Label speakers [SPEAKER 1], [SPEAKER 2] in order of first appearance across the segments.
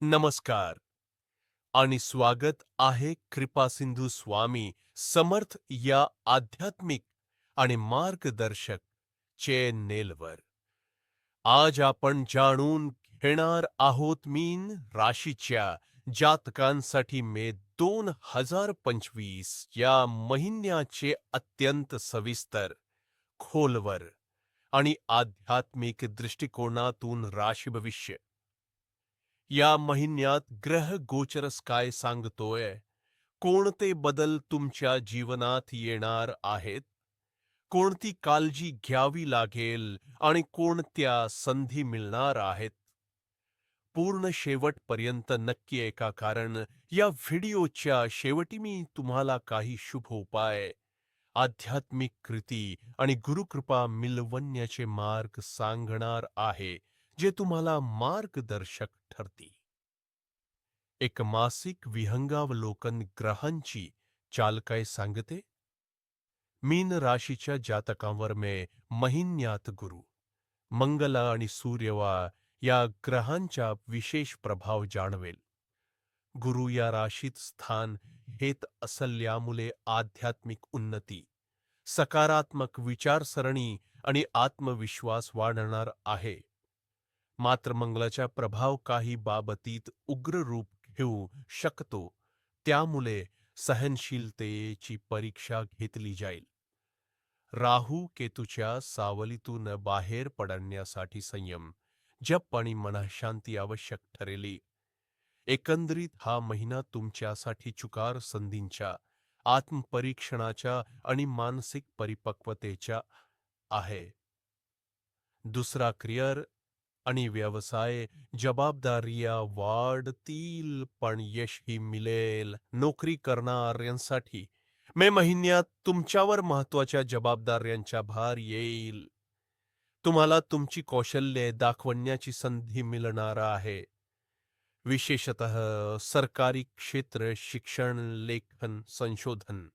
[SPEAKER 1] नमस्कार. आणि स्वागत आहे कृपासिंधू स्वामी समर्थ या आध्यात्मिक आणि मार्गदर्शक चॅनेलवर. आज आपण जाणून घेणार आहोत मीन राशीच्या जातकांसाठी मे दोन हजार पंचवीस या महिन्याचे अत्यंत सविस्तर खोलवर आणि आध्यात्मिक दृष्टिकोनातून राशी भविष्य. या महिन्यात ग्रह गोचरस काय सांगतोय कोणते बदल तुमच्या जीवनात येणार आहेत? कोणती काळजी घ्यावी लागेल आणि कोणत्या संधी मिळणार आहेत? पूर्ण शेवटपर्यंत नक्की ऐका कारण या व्हिडिओच्या शेवटी मी तुम्हाला काही शुभ उपाय आध्यात्मिक कृती आणि गुरुकृपा मिळवण्याचे मार्ग सांगणार आहे. जे तुम्हाला मार्गदर्शक ठरतील. एक मासिक विहंगावलोकन ग्रहांची चालकाय सांगते मीन राशीच्या जातकांवर मे महिन्यात गुरु मंगला आणि सूर्यवा या ग्रहांचा विशेष प्रभाव जाणवेल. गुरु या राशीत स्थान हेत असल्यामुळे आध्यात्मिक उन्नती सकारात्मक विचारसरणी आणि आत्मविश्वास वाढणार आहे. मात्र मंगलाचा प्रभाव काही बाबतीत उग्र रूप घेऊ शकतो. त्यामुळे सहनशीलतेची परीक्षा घेतली जाईल. राहू केतूच्या सावलीतून बाहेर पडण्यासाठी संयम जप आणि मनशांती आवश्यक ठरेली. एकंदरीत हा महिना तुमच्यासाठी चुकार संधींच्या आत्मपरीक्षणाच्या आणि मानसिक परिपक्वतेच्या आहे. दुसरा क्रियर आणि व्यवसाय जबाबदारिया वाढतील पण यशही मिळेल नोकरी करणाऱ्यांसाठी. मे महिन्यात तुमच्यावर महत्त्वाच्या जबाबदाऱ्यांचा भार येईल. तुम्हाला तुमची कौशल्ये दाखवण्याची संधी मिळणार आहे. विशेषत सरकारी क्षेत्र शिक्षण लेखन संशोधन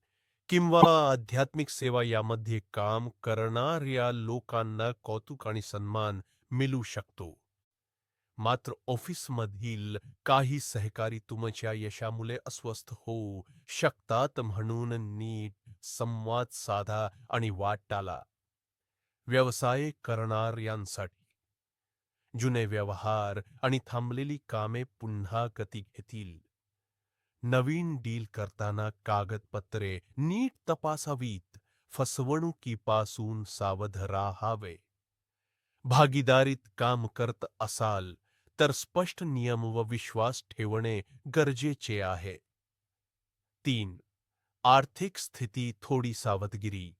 [SPEAKER 1] किंवा आध्यात्मिक सेवा यामध्ये काम करणाऱ्या लोकांना कौतुक आणि सन्मान मिळू शकतो. मात्र ऑफिसमधील काही सहकारी तुमच्या यशामुळे अस्वस्थ होऊ शकतात म्हणून नीट संवाद साधा आणि वाट टाला. व्यवसाय करणाऱ्यांसाठी जुने व्यवहार आणि थांबलेली कामे पुन्हा गती घेतील. नवीन डील करताना कागदपत्रे नीट तपासावीत. फसवणुकीपासून सावध राहावे. भागीदारीत काम करत असाल तर स्पष्ट नियम व विश्वास ठेवणे गरजेचे आहे. तीन आर्थिक स्थिती थोडी सावधगिरी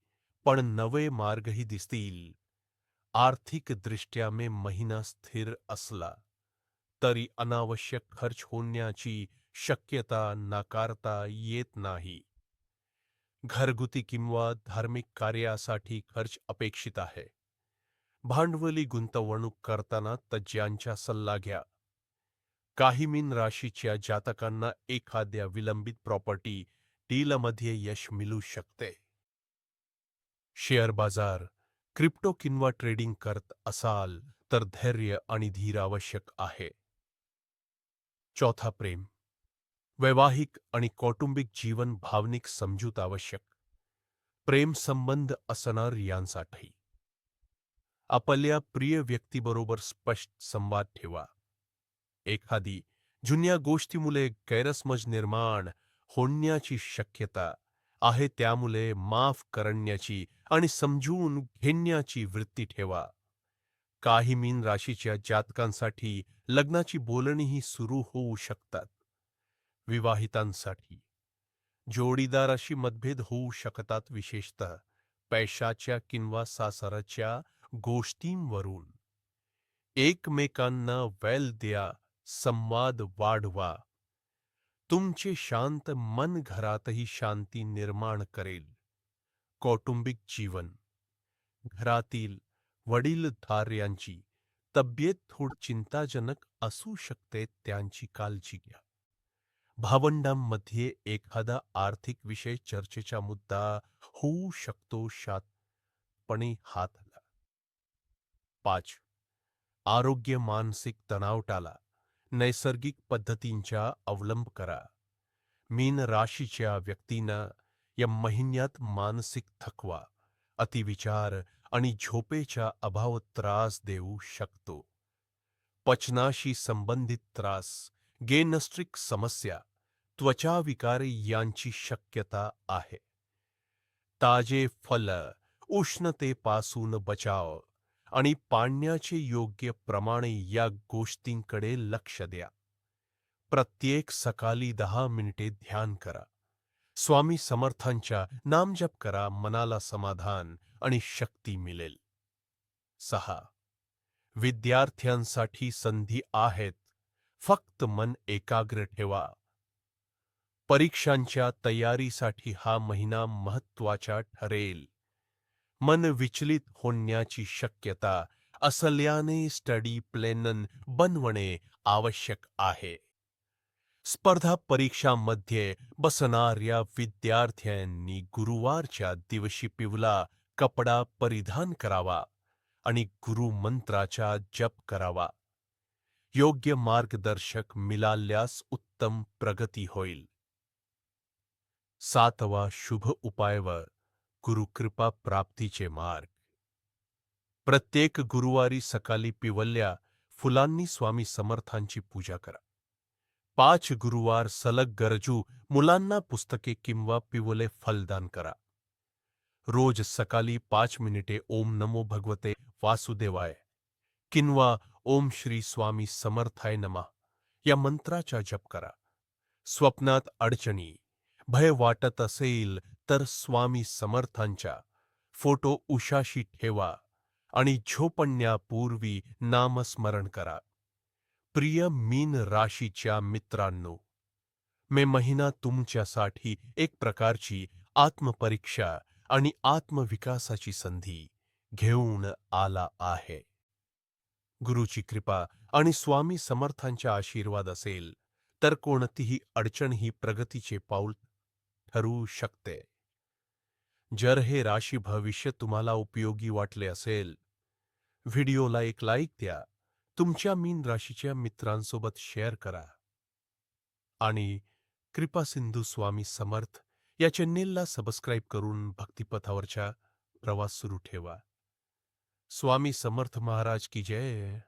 [SPEAKER 1] पण नवे मार्गही दिसतील. आर्थिकदृष्ट्या मे महिना स्थिर असला तरी अनावश्यक खर्च होण्याची शक्यता नाकारता येत नाही. घरगुती किंवा धार्मिक कार्यासाठी खर्च अपेक्षित आहे. भांडवली गुंतवणूक करताना तज्ज्ञांचा सल्ला घ्या. काही मीन राशीच्या जातकांना एखाद्या विलंबित प्रॉपर्टी डीलमध्ये यश मिळू शकते. शेअर बाजार क्रिप्टो किंवा ट्रेडिंग करत असाल तर धैर्य आणि धीर आवश्यक आहे. चौथा प्रेम वैवाहिक आणि कौटुंबिक जीवन भावनिक समजूत आवश्यक. प्रेम संबंध असणार यांसाठी आपल्या प्रिय व्यक्तीबरोबर स्पष्ट संवाद ठेवा. एखादी जुन्या गोष्टीमुळे गैरसमज निर्माण होण्याची शक्यता आहे त्यामुळे माफ करण्याची आणि समजून घेण्याची वृत्ती ठेवा. काही मीन राशीच्या जातकांसाठी लग्नाची बोलणीही सुरू होऊ शकतात. विवाहितांसाठी जोडीदाराशी मतभेद होऊ शकतात विशेषतः पैशाच्या किंवा सासराच्या गोष्टींवरून. एकमेकांना वेल द्या, संवाद वाढवा. तुमचे शांत मन घरातही शांती निर्माण करेल. कौटुंबिक जीवन. घरातील वडीलधाऱ्यांची तब्येत थोड चिंताजनक असू शकते, त्यांची काळजी घ्या. भावंडांमध्ये एखादा आर्थिक विषय चर्चेचा मुद्दा होऊ शकतो, शातपणे हाताला पाच. आरोग्य मानसिक तणाव टाला. नैसर्गिक पद्धतींचा अवलंब करा. मीन राशीच्या व्यक्तींना या महिन्यात मानसिक थकवा अतिविचार आणि झोपेचा अभाव त्रास देऊ शकतो. पचनाशी संबंधित त्रास गेनस्ट्रिक समस्या त्वचा विकार यांची शक्यता आहे. ताजे फल उष्णतेपासून बचाव आणि पाण्याचे योग्य प्रमाणे या गोष्टींकडे लक्ष द्या. प्रत्येक सकाळी दहा मिनिटे ध्यान करा. स्वामी समर्थांच्या नामजप करा मनाला समाधान आणि शक्ती मिळेल. सहा. विद्यार्थ्यांसाठी संधी आहेत. फक्त मन एकाग्र ठेवा. परीक्षांच्या तयारीसाठी हा महिना महत्त्वाचा ठरेल. मन विचलित होण्याची शक्यता असल्याने स्टडी प्लॅन बनवणे आवश्यक आहे. स्पर्धा परीक्षांमध्ये बसणाऱ्या विद्यार्थ्यांनी गुरुवारच्या दिवशी पिवला कपडा परिधान करावा आणि गुरुमंत्राचा जप करावा. योग्य मार्गदर्शक मिळाल्यास उत्तम प्रगती होईल. सातवा शुभ उपाय व गुरुकृपा प्राप्तीचे मार्ग. प्रत्येक गुरुवारी सकाळी पिवल्या फुलांनी स्वामी समर्थांची पूजा करा. पाच गुरुवार सलग गरजू मुलांना पुस्तके किंवा पिवले फलदान करा. रोज सकाळी पाच मिनिटे ओम नमो भगवते वासुदेवाय. किंवा ओम श्री स्वामी समर्थाय नमा या मंत्राचा जप करा. स्वप्नात अडचणी भय वाटत असेल तर स्वामी समर्थांच्या. फोटो उशाशी ठेवा आणि झोपण्यापूर्वी नामस्मरण करा. प्रिय मीन राशीच्या मित्रांनो मे महिना तुमच्यासाठी एक प्रकारची आत्मपरीक्षा आणि आत्मविकासाची संधी घेऊन आला आहे. गुरुची कृपा आणि स्वामी समर्थांचा आशीर्वाद असेल तर कोणतीही अडचण ही प्रगतीचे पाऊल ठरू शकते. जर हे राशी भविष्य तुम्हाला उपयोगी वाटले असेल व्हिडिओला एक लाईक द्या तुमच्या मीन राशीच्या मित्रांसोबत शेअर करा. आणि कृपासिंधू स्वामी समर्थ या चॅनेलला सबस्क्राईब करून भक्तिपथावरच्या प्रवास सुरू ठेवा. स्वामी समर्थ महाराज की जय!